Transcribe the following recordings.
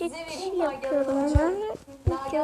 edit Nagihan yapıyorum. Nagihan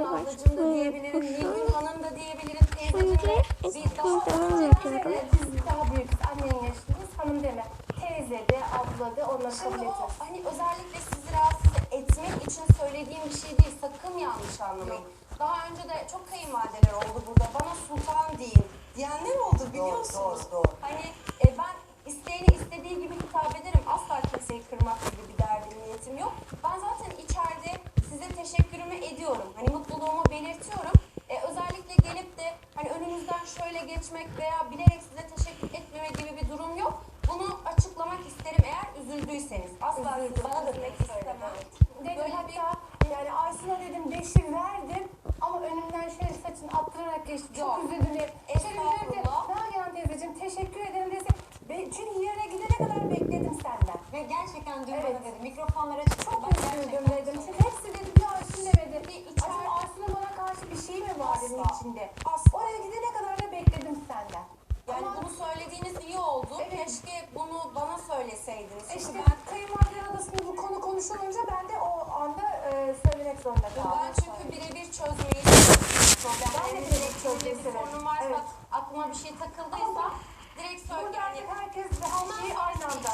Video ablacığım da başlığı diyebilirim, yapıyorum. Nilgün Hanım da diyebilirim, teyzeciğim. Şimdi e, biz daha büyüküz, annenin yaşındayız, hanım deme. Teyze de, abla de, onları kabul ediyoruz. hani özellikle sizi rahatsız etmek için söylediğim bir şey değil. Sakın yanlış anlamayın. Daha önce de çok kayınvalideler oldu burada. Bana sultan deyin diyenler oldu biliyorsunuz. doğru, doğru. Hani e, ben isteyene istediği gibi hitap ederim. Asla kimseyi kırmak gibi bir derdim, niyetim yok. Ben zaten içeride size teşekkürümü ediyorum. Hani mutluluğumu belirtiyorum. E, özellikle gelip de hani önünüzden şöyle geçmek veya bilerek size teşekkür etmeme gibi bir durum yok. Bunu açıklamak isterim eğer üzüldüyseniz. Asla sizi bana da pek istemem. Dedim Böyle hatta yani Aysun'a dedim beşi verdim ama önümden şöyle saçını attırarak geçti. Çok üzüldüm. üzüldüm. Estağfurullah. Nagihan teyzeciğim teşekkür ederim dese. Ben, çünkü yerine gidene kadar bekledim senden. Ve gerçekten dün Evet. bana dedi mikrofonlara çıktı. Çok Ben üzüldüm gerçekten dedim. Çünkü hepsi dedi bir Aysun demedi. Bir içer- Acaba Aysun'un bana karşı bir şey mi var dedim içinde. Asla. Oraya gidene kadar. Yani Ama bunu söylediğiniz iyi oldu. Evet. Keşke bunu bana söyleseydiniz. Çünkü işte ben, kayınvalideler arasında bu konu konuşulunca ben de o anda e, söylemek zorunda kaldım. ben çünkü birebir çözmeyi. Ben de birebir direkt çözmeyi bir severim. sorunum varsa Evet. aklıma bir şey takıldıysa direkt söyle Burada yani. artık herkes de her şeyi aynı anda.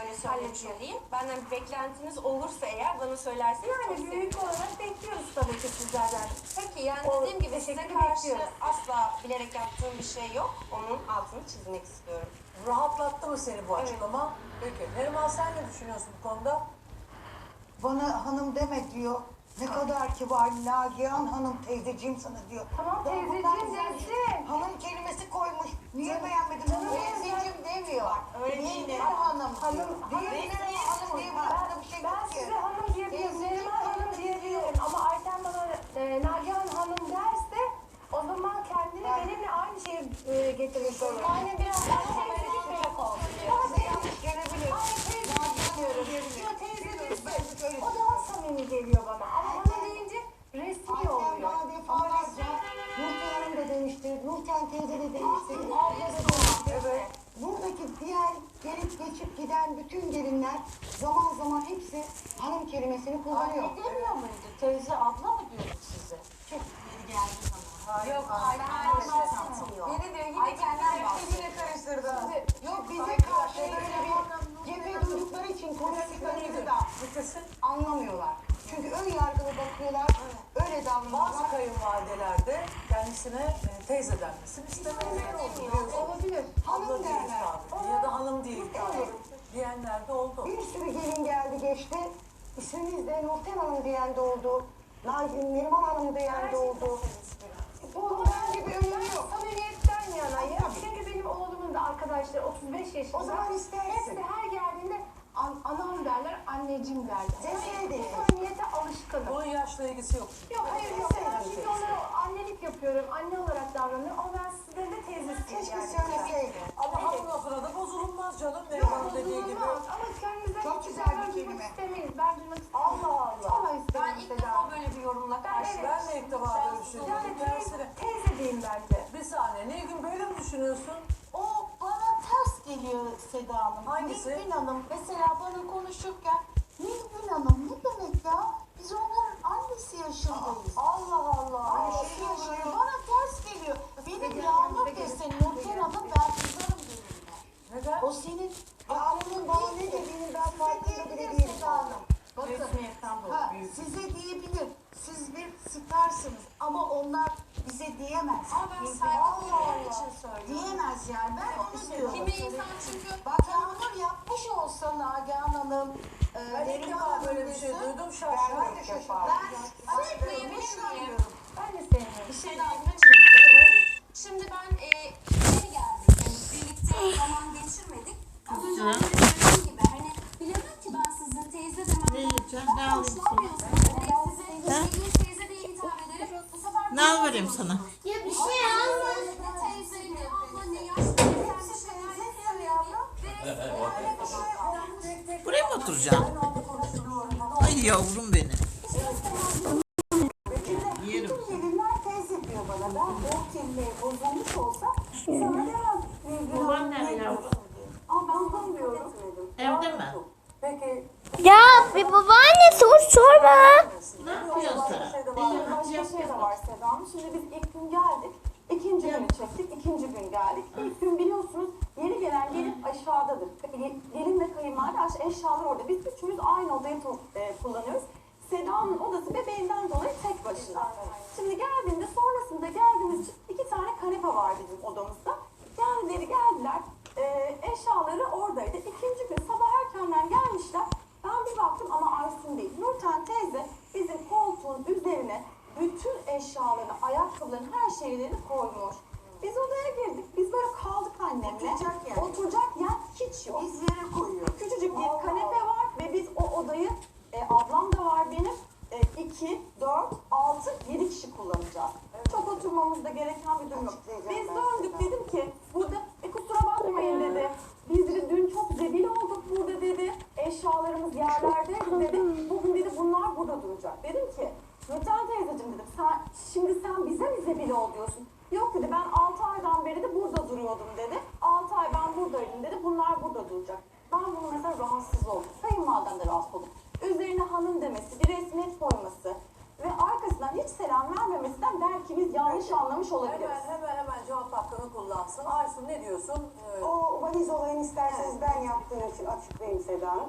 Böyle söylemiş olayım. Benden bir beklentiniz olursa eğer bana söylerseniz çok Yani sevinirim. büyük olarak bekliyoruz tabii ki sizlerden. Peki yani O dediğim gibi size teşekkür karşı asla bilerek yaptığım bir şey yok. Onun altını çizmek istiyorum. Rahatlattı mı seni bu açıklama? Peki. Neriman sen ne düşünüyorsun bu konuda? Bana hanım deme diyor. Ne kadar kibar Nagihan hanım teyzeciğim sana diyor. Tamam teyzeciğim desin. Hanım kelimesi koymuş. Niye beğenmedin hanım? Teyzeciğim demiyor. Giden bütün gelinler zaman zaman hepsi hanım kelimesini kullanıyor. Anne demiyor muydu? Teyze abla mı diyorduk size? Çok yeri geldi sana. Hayır. Yok, Ayten bahsetmiyor. Yeni diyor yine bahsediyor. yine karıştırdı. Yok bize karşı bir cephe duydukları için konuştuklarımızı da anlamıyorlar. Çünkü ön yargılı bakıyorlar, öyle davranıyorlar. Bazı kayınvalideler de kendisine e, teyze denmesini biliyorsunuz. Olabilir. Hanım derler. ya da hanım hitap ediyor. Diyenler de oldu. Bir sürü gelin geldi geçti. İsmimiz de Nurten Hanım diyen de oldu. Nagihan Neriman Hanım diyen de oldu. Bu bence bir önemi yok. Samimiyetten yanayım. Çünkü benim oğlumun da arkadaşları 35 yaşında. O zaman istersin. Hepsi her geldiğinde an, anam derler, anneciğim derler. Deseydin. Bu samimiyete alışkınım. Bunun yaşla ilgisi yok. Yok hayır yok. Ben şimdi onlara annelik yapıyorum. Anne olarak davranıyorum. Ben duymak. Allah Allah. Vallahi Ben ilk defa böyle bir yorumla karşı. evet. Ben de ilk defa böyle bir şey Yani teyze, teyze diyeyim bence. Bir saniye. Nilgün böyle mi düşünüyorsun? O bana ters geliyor Seda Hanım. Hangisi? Nilgün Hanım mesela bana konuşurken Nilgün Hanım ne demek ya? Biz onların annesi yaşındayız. Allah Allah. Allah şey Allah. yaşıyor. Bana ters geliyor. Benim gel, Yağmur bize gel, desen bize Nurten gel. Hanım ben kızarım gelinine. Neden? O senin Yağmur'un bana ne dediğini ben farkında bile diyebilir değilim. Seda Hanım. Bakın Resmiyetten ha, dolayı büyük. size diyebilir. Siz bir starsınız ama onlar bize diyemez. Ama ben Nilgün saygı Hanım. duyduğum için söylüyorum. Diyemez yani ben onu diyorum. Kimi insan çünkü Bak Yağmur yapmış olsa Nagihan Hanım, e, Ben ilk Neriman defa Hanım böyle bir şey desin, duydum Ben şaşırdım. de şaşırdım. Ben Açıklayayım açıklayayım miyim? Ben de sevmiyorum. Bir şey daha. Şimdi ben e, geldik. Yani birlikte zaman geçirmedik. Az önce de söylediğim gibi hani bilemem ki ben size teyze demem. Ne alayım sana? Size teyze diye hitap ederim. Bu sefer Ne al vereyim sana? Ya bir şey alma. Ne teyze ne abla ne yaşlı ne kendi şeyler ne sevmiyor. Buraya mı oturacaksın? Ay yavrum benim. Yerim. Gelinler teyze diyor bana. Ben o kelimeyi bozulmuş olsa sana demem. Baban nerede yavrum? Ama ben bunu diyorum. Evde mi? Peki Ya bir babaanne sor sorma. Şimdi biz ilk gün geldik. ikinci günü çektik. ikinci gün geldik. İlk gün biliyorsunuz yeni gelen gelin aşağıdadır. Gelin ve kayınvalide aş- eşyalar orada. Biz üçümüz aynı odayı e, kullanıyoruz. Seda'nın odası bebeğinden dolayı tek başına. Şimdi geldiğinde sonrasında geldiğimiz iki tane kanepe var bizim odamızda. Kendileri geldiler. E, eşyaları oradaydı. İkinci gün sabah erkenden gelmişler. Ben bir baktım ama Aysun değil. Nurten teyze bizim koltuğun üzerine bütün eşyalarını, ayakkabılarını, her şeylerini koymuş. Biz odaya girdik. Biz böyle kaldık annemle. Oturacak yer. Oturacak yer hiç yok. Biz yere koyuyor. Küçücük bir kanepe var odayı e, ablam da var benim. 2, 4, 6, 7 kişi kullanacağız. Evet. Çok oturmamızda gereken bir durum yok. Biz 4 hanım demesi, bir resmiyet koyması ve arkasından hiç selam vermemesinden belki biz yanlış anlamış olabiliriz. Hemen hemen hemen cevap hakkını kullansın. Aysun ne diyorsun? Ee, O valiz olayını isterseniz ben yaptığım için açıklayayım Seda Hanım.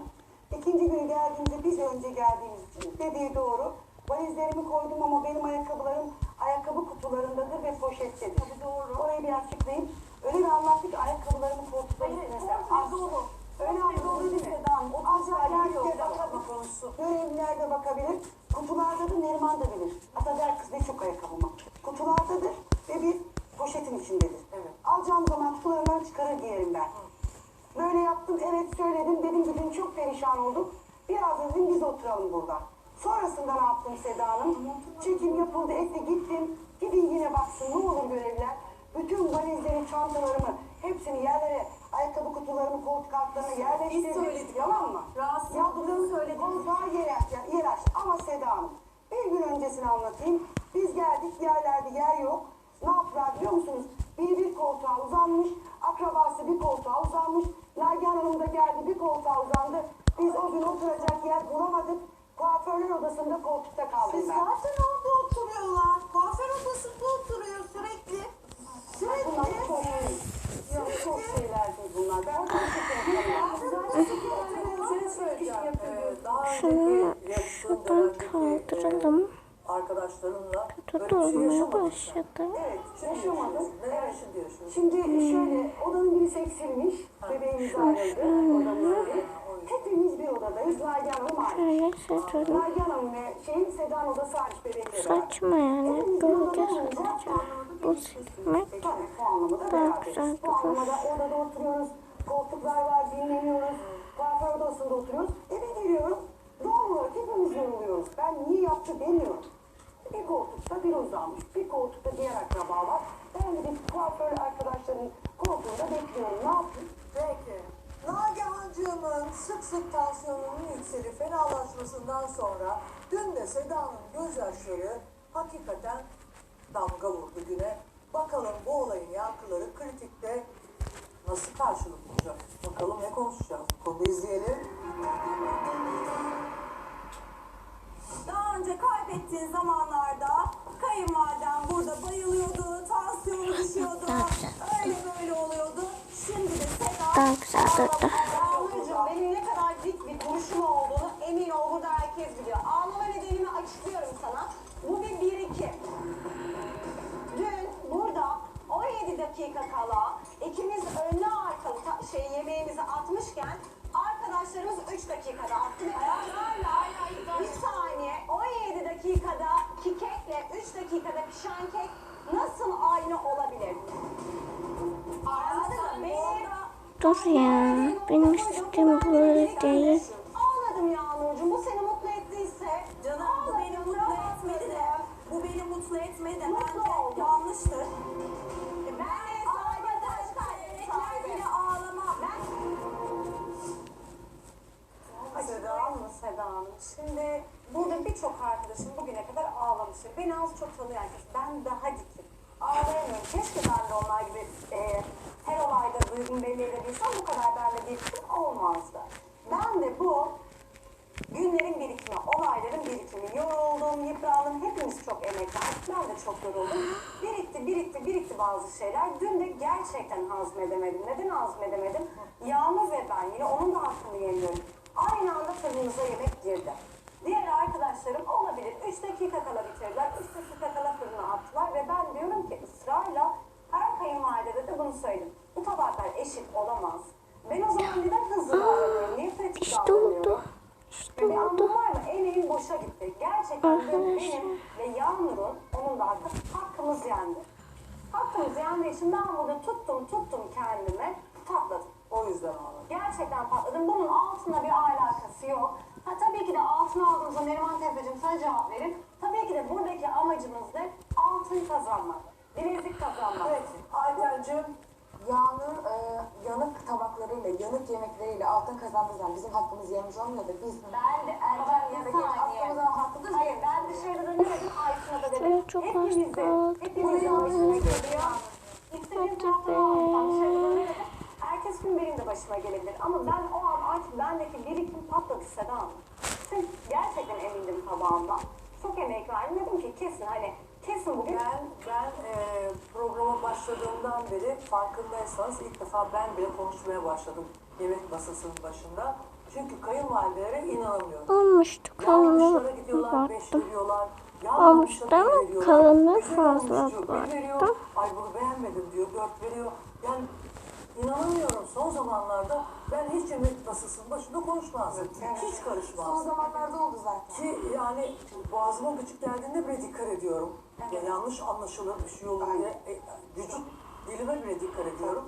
İkinci gün geldiğimde biz önce geldiğimiz için dediği doğru. Valizlerimi koydum ama benim ayakkabılarım ayakkabı kutularındadır ve poşettedir. Tabii doğru. Orayı bir açıklayayım. Öyle bir anlattık ki ayakkabılarımı koltukların Hayır, üstüne koltuğa Az- dolu. Öyle Koltuğa dolu anladın değil değil mi? Seda Hanım. Asla Oturacak yer yok. yer Ama konusu. Görevliler de bakabilir. Kutularda da Neriman da bilir. Hatta der kız ne çok ayakkabım var. Kutulardadır ve bir poşetin içindedir. Evet. Alacağım zaman kutularından çıkarır giyerim ben. Böyle yaptım, evet söyledim. Dedim ki dün çok perişan olduk. Biraz dedim biz oturalım burada. Sonrasında ne yaptım Seda Hanım? Çekim yapıldı, etti gittim. Gidin yine baksın ne olur görevliler. Bütün valizleri, çantalarımı, hepsini yerlere, ayakkabı kutularımı, koltuk altlarına yerleştirdim. söyledik. Yalan mı? Rahatsız olduğunu söyledik. Koltuğa yer, açtı. Ama Seda Hanım, bir gün öncesini anlatayım. Biz geldik, yerlerde yer yok. Ne yaptılar biliyor musunuz? Biri bir koltuğa uzanmış, akrabası bir koltuğa uzanmış. Nagihan Hanım da geldi bir koltuğa uzandı. Biz o gün oturacak yer bulamadık. Kuaförler odasında koltukta kaldım ben. Zaten orada oturuyorlar. Kuaför odasında oturuyor sürekli. Bunlar çok, ya çok şeylerdi bunlar. Ben çok Bir şey söyleyeceğim. Ee, daha Şunu önceki yarıştığın şuradan dönemdeki, kaldıralım. e, arkadaşlarınla Kötü böyle bir şey olmaya başladı. Evet, Şimdi yaşamadım. şöyle, odanın birisi eksilmiş. Bebeğimiz ayrıldı. Odamız. Hepimiz bir odadayız. Nagihan Hanım seçelim. Nagihan Hanım ve şeyin Sedan odası hariç bebekleri. Saçma yani. Gölge sadece. Bu silmek bu anlamda Daha güzel anlamda odada oturuyoruz. Koltuklar var, dinleniyoruz. Kuaför odasında oturuyoruz. Eve geliyorum. Doğal olarak hepimiz yoruluyoruz. Ben niye yaptı demiyorum. Bir koltukta bir uzanmış. Bir koltukta diğer akraba var. Ben de bir kuaför arkadaşların koltuğunda bekliyorum. Ne yapayım? Peki. Nagihancığımın sık sık tansiyonunun yükselip fenalaşmasından sonra dün de Seda'nın gözyaşları hakikaten damga vurdu güne. Bakalım bu olayın yankıları kritikte nasıl karşılık bulacak? Bakalım ne konuşacağız? Bu konuda izleyelim. Önce kaybettiğin zamanlarda kayınvaliden burada bayılıyordu, tansiyonu düşüyordu, öyle böyle oluyordu. Şimdi de Seda daha güzel durdu. Yağmurcuğum benim ne kadar dik bir konuşma olduğunu emin ol burada herkes biliyor. Ağlama nedenimi açıklıyorum sana. Bu bir birikim. Dün burada 17 dakika kala ikimiz önlü arkalı şey yemeğimizi atmışken arkadaşlarımız 3 dakikada attı ve ayarlarla bir saniye 17 dakikada ki kekle 3 dakikada pişen kek nasıl aynı olabilir? Anladın mı? Benim Dur ya. Benim istediğim böyle değil. Çok yoruldum. Birikti, birikti, birikti bazı şeyler. Dün de gerçekten hazmedemedim. Neden hazmedemedim? Yağmur ve ben yine onun da hakkını yemiyorum. Aynı anda fırınımıza yemek girdi. Diğer arkadaşlarım olabilir. 3 dakika kala bitirdiler. 3 dakika kala fırına attılar ve ben diyorum ki ısrarla her kayınvalidede de bunu söyledim. Bu tabaklar eşit olamaz. Ben o zaman neden hızlı davranıyorum? Niye pratik İşte davranıyorum? oldu. İşte Bir oldu. anlamı var mı? Emeğim boşa gitti. Gerçekten benim ve Yağmur'un, da hakkı, hakkımız yendi. Hakkımız yendiği için ben burada tuttum tuttum kendime patladım. O yüzden ağladım. Gerçekten patladım. Bunun altında bir alakası yok. Ha, tabii ki de altın aldığımızda Neriman teyzeciğim sana cevap verin. Tabii ki de buradaki amacımız ne? Altın kazanmak. Bilezik kazanmak. Evet Aytencim Yağnur e, yanık tabaklarıyla, yanık yemekleriyle altın kazandığı zaman bizim hakkımız yemiş olmuyor da biz Ben de da geç attığımızda haklıdır. Hayır ben dışarıda da ne dedim? Aysun'a da dedim. Evet, çok geliyor. İstediğim Hadi be. Herkes gün benim de başıma gelebilir. Ama ben o an artık bendeki birikim patladı Seda Hanım. Çünkü gerçekten emindim tabağımdan. Çok emek verdim. Dedim ki kesin hani kesin bugün Ben ben e, programa başladığımdan beri farkındaysanız ilk defa ben bile konuşmaya başladım yemek masasının başında. Çünkü kayınvalidelere inanamıyorum. Olmuştu Yanlışlara gidiyorlar, beş veriyorlar. Veriyorlar. kalını Güzel fazla baktım. Ay bunu beğenmedim diyor, dört veriyor. Yani inanamıyorum son zamanlarda ben hiç yemek masasının başında konuşmazdım. Hiç karışmazdım. Son zamanlarda oldu zaten. Ki yani boğazıma gıcık geldiğinde bile dikkat ediyorum. Ya yanlış anlaşılır bir şey olur diye e, vücut dilime bile dikkat ediyorum.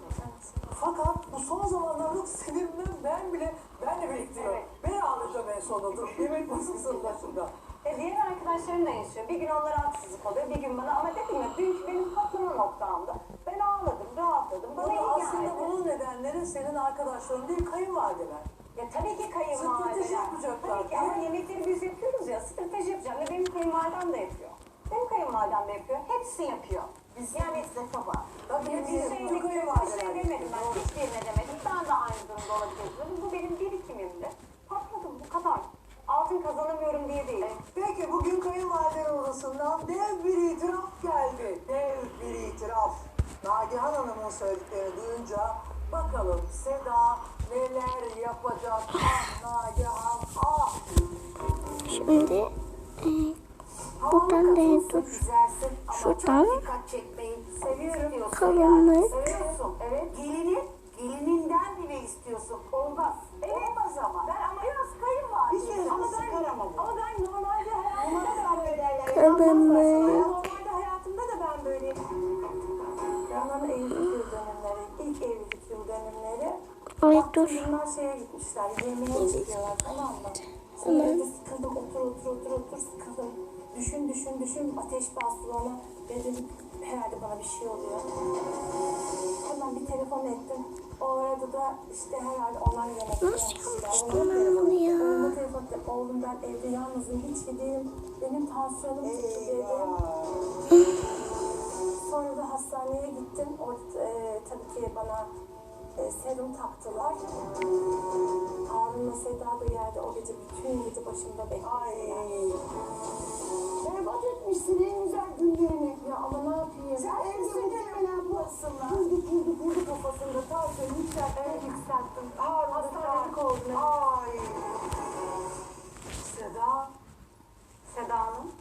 Fakat bu son zamanlarda sinirimden ben bile ben de biriktiriyorum. Ben ağlayacağım en sonunda yemek masasının başında. E diğer arkadaşlarım da yaşıyor. Bir gün onlara haksızlık oluyor, bir gün bana. Ama dedim ya dünkü benim patlama noktamdı. Ben ağladım, rahatladım. Bana iyi Burada aslında geldi. bunun nedenleri senin arkadaşların değil kayınvalideler. Ya tabii ki Strateji kayınvalideler. yapacaklar. Tabii ki ama yemekleri biz yapıyoruz ya. Strateji yapacağım. Ve benim kayınvalidem de yapıyor. Benim kayınvalidem de yapıyor. Hepsi yapıyor. Biz yani size baba. Tabii Bir şey, bir şey demedim ben. Hiçbirine demedim. Ben de aynı durumda olabilirim. Bu benim birikimimdi. Patladım bu kadar. Altın kazanamıyorum diye değil. Peki bugün kayınvalideler arasından dev bir itiraf geldi. Dev bir itiraf. Nagihan Hanım'ın söylediklerini duyunca bakalım Seda neler yapacak? Ah Nagihan ah. Şimdi buradan da dur. Şuradan Bunlar şeye gitmişler, yemeğe çıkıyorlar tamam mı? Sonra evde sıkıldım, otur otur otur otur sıkıldım. Düşün düşün düşün, ateş bastı bana. Dedim herhalde bana bir şey oluyor. Hemen bir telefon ettim. O arada da işte herhalde onlar yemek Nasıl yapmıştım ben bunu ya? Oğluma telefon ettim. Oğlum ben evde yalnızım, hiç gideyim. Benim tansiyonum çıktı dedim. Sonra da hastaneye gittim. Orada e, tabii ki bana e, serum taktılar. Harun'la Seda da yerde o gece bütün gece başımda beklediler. Berbat etmişsin en güzel günlerini. Ya ama ne yapayım? Sen evde mi yapmasınlar? Vurdu vurdu vurdu kafasında. Tansiyonu yükselttim. yükselttim. Harun hastanelik oldum. Ay. Seda Seda Hanım.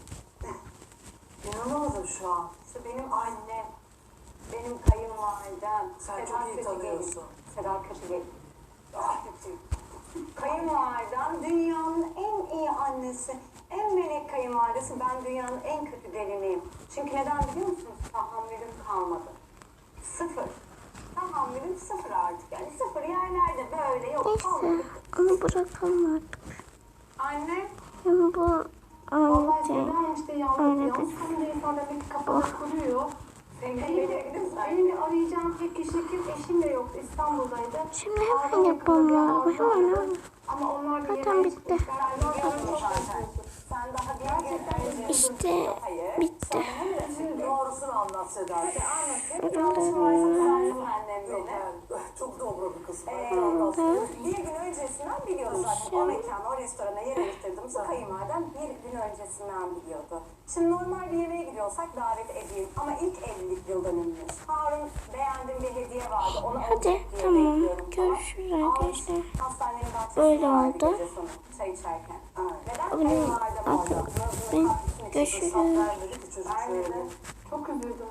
inanamadım şu an. İşte benim annem, kayınvalidem. Sen Seda çok iyi tanıyorsun. Seda Kötügelin. Ah kötü. Kayınvalidem dünyanın en iyi annesi, en melek kayınvalidesi. Ben dünyanın en kötü geliniyim. Çünkü neden biliyor musunuz? Tahammülüm kalmadı. Sıfır. Tahammülüm sıfır artık. Yani sıfır yerlerde böyle yok Neyse onu bırakalım artık. Anne, Şimdi bu Vallahi. Seda'm işte yalnız bir- kalınca insan demek ki kafada kuruyor. Benim de, benim de arayacağım tek kişi kim? Eşim de yoktu. İstanbul'daydı. Şimdi hemen yapalım ya. Hemen hemen. Ama onlar Zaten bitti. İşte bitti. Doğrusunu anlat Seda. Anlatayım. Yanlışım varsa düzeltin annem. kendine. Yok yani çok dobra bir kız. Ee, bir gün öncesinden biliyordu zaten. O mekanı, o restorana yer ayırttırdığımızı kayınvalidem bir gün öncesinden biliyordu. Şimdi normal bir yemeğe gidiyorsak davet edeyim. Ama ilk evlilik yıl dönümümüz. Harun beğendiğim bir hediye vardı. Onu Hadi, diye tamam. Görüşürüz arkadaşlar. Böyle oldu. çay içerken. Abone olun. Görüşürüz. Çok üzüldüm.